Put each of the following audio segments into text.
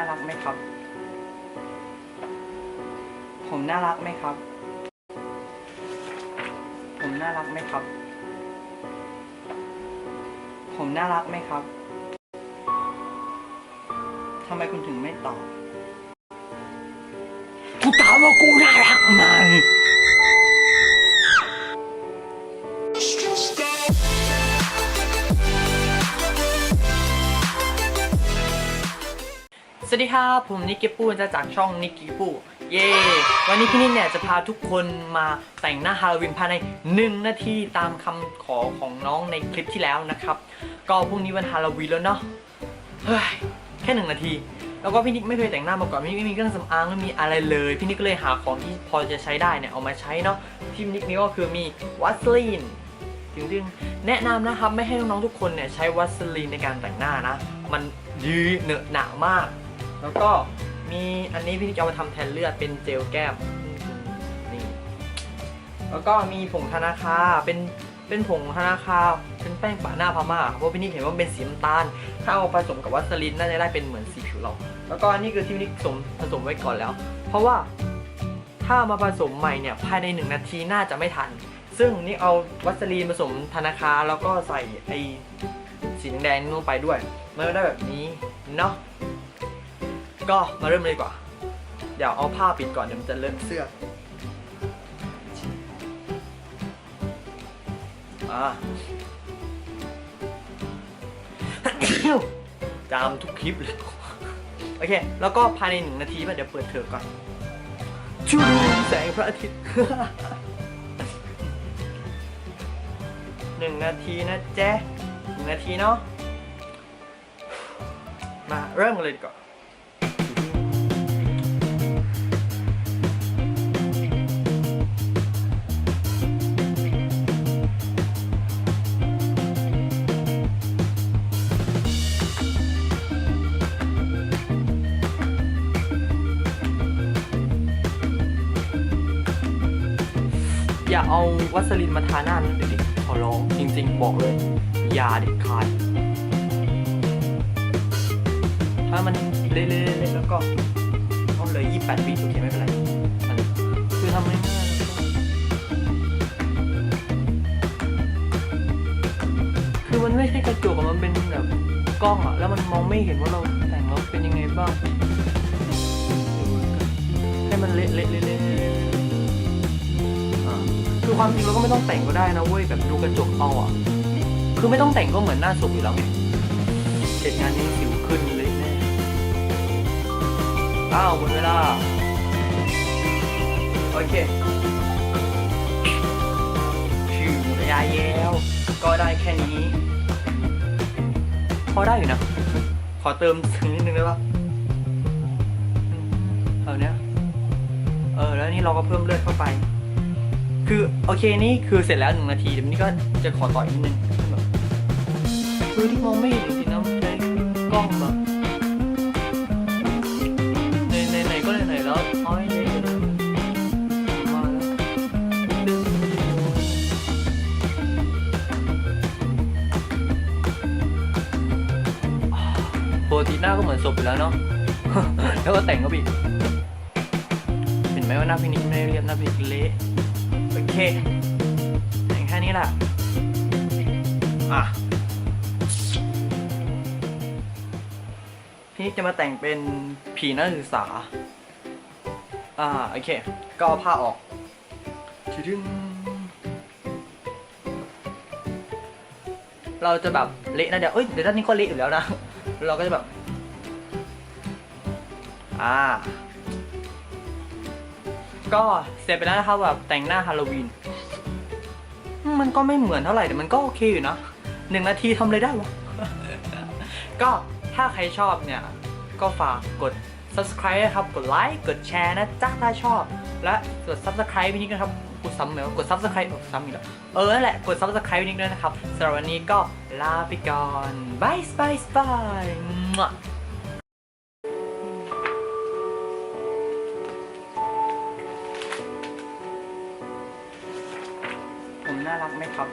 น่ารักไหมครับ ผมน่ารักไหมครับ ผมน่ารักไหมครับ ผมน่ารักไหมครับ ทำไมคุณถึงไม่ตอบ กูถามว่ากูน่ารักไหม วัสดีครับผมนิกกี้ปูจะจากช่องนิกกี้ปูเย้วันนี้พี่นิกเนี่ยจะพาทุกคนมาแต่งหน้าฮาโลวีนภายใน 1 นาทีตามคำขอของน้องในคลิปที่แล้วนะครับ ก็พรุ่งนี้วันฮาโลวีนแล้วเนาะเฮ้ยแค่หนึ่งนาที แล้วก็พี่นิกไม่เคยแต่งหน้ามาก่อนพี่นิกไม่มีเครื่องสำอางไม่มีอะไรเลย พี่นิกก็เลยหาของที่พอจะใช้ได้เนี่ยเอามาใช้เนาะที่นิกมีก็คือมีวัสลีนดึงๆแนะนำนะครับไม่ให้น้องๆทุกคนเนี่ยใช้วัสลีนในการแต่งหน้านะ มันยืดเหนอะหนามาก แล้วก็มีอันนี้พี่จะเอามาทำแทนเลือดเป็นเจลแก้มนี่แล้วก็มีผงธนาคาเป็นเป็นผงธนาคาเป็นแป้งปะหน้าพม่าเพราะพี่นิกเห็นว่าเป็นสีน้ำตาล ถ้าเอาผสมกับวัสลีนน่าจะได้เป็นเหมือนสีผิวเรา แล้วก็อันนี้คือที่พี่นิกผสมผสมไว้ก่อนแล้ว เพราะว่าถ้ามาผสมใหม่เนี่ยภายในหนึ่งนาทีน่าจะไม่ทัน ซึ่งนี่เอาวัสลีนผสมธนาคาแล้วก็ใส่ไอสีแดงลงไปด้วยมันก็ได้แบบนี้เนาะ ก็มาเริ่มเลยดีกว่า เดี๋ยวเอาผ้าปิดก่อนเดี๋ยวมันจะเลอะเสื้ออ่าจามทุกคลิปเลย โอเค แล้วก็ภายในหนึ่งนาทีป่ะเดี๋ยวเปิดเทอมก่อนชูแสงพระอาทิตย์หนึ่งนาทีนะแจ๊หนึ่งนาทีเนาะมาเริ่มกันเลยดีกว่า อย่าเอาวัสลินมาทาหน้านะเด็กๆขอร้องจริงๆ บอกเลย อย่าเด็ดขาด ถ้ามันเละๆๆแล้วก็เอาเลย 28ปีโอเคไม่เป็นไรมันคือทำง่ายๆคือมันไม่ใช่กระจกมันเป็นแบบกล้องอะแล้วมันมองไม่เห็นว่าเราแต่งแล้วเป็นยังไงบ้างให้มันเละๆๆ ความจริงเราก็ไม่ต้องแต่งก็ได้นะเว้ยแบบดูกระจกเอาอะคือไม่ต้องแต่งก็เหมือนหน้าศพอยู่แล้วไงเสร็จงานนี้สิวขึ้นเลยแน่อ้าวหมดเวลา โอเคชิวระยะแย้ว ก็ได้แค่นี้ พอได้อยู่นะ ขอเติมถึงนิดนึงได้ปะเอืมเนี้เออ แล้วนี่เราก็เพิ่มเลือดเข้าไป คือโอเคนี่คือเสร็จแล้วหนึ่งนาทีเดี๋ยวนี้ก็จะขอต่ออีกนิดนึงแบบคือที่มองไม่เห็นจริงๆนะใช้กล้องแบบในในไหนก็ไหนๆแล้วเอาให้เห็นมาแล้วดึงปกติหน้าก็เหมือนศพอยู่แล้วเนาะ แล้วก็แต่งก็บีกเห็นไหมว่าหน้าพี่นิกไม่ได้เรียบหน้าพี่นิกเละ โอเคแต่งแค่นี้แหละอะพี่จะมาแต่งเป็นผีนักศึกษา อ่า โอเค ก็เอาผ้าออกดึงเราจะแบบเละนะเดี๋ยว เอ้ย เดี๋ยวด้านนี้ก็เละอยู่แล้วนะ เราก็จะแบบ อ่า ก็เสร็จไปแล้วนะครับแบบแต่งหน้าฮาโลวีน มันก็ไม่เหมือนเท่าไหร่แต่มันก็โอเคอยู่นะหนึ่งนาทีทำอะไรได้วะ ก็ถ้าใครชอบเนี่ย ก็ฝากกด subscribe นะครับ กดไลค์ กดแชร์นะจ๊ะถ้าชอบ และกด subscribe พี่นิกนะครับกูซ้ำไหมวกด subscribe ซ้ำอีกแล้วเออนั่นแหละ กด subscribe พี่นิกด้วยนะครับสำหรับวันนี้ก็ลาไปก่อนบายบายบาย น่ารักไหมครับ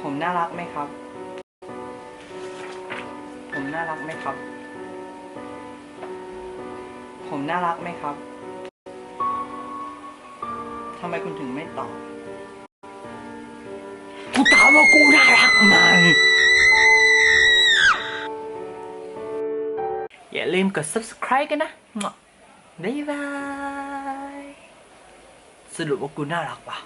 ผมน่ารักไหมครับ ผมน่ารักไหมครับ ผมน่ารักไหมครับทำไมคุณถึงไม่ตอบ กูถามว่ากูน่ารักไหมอย่าลืมกด subscribe กันนะบ๊ายบาย สรุปว่ากูน่ารักปะ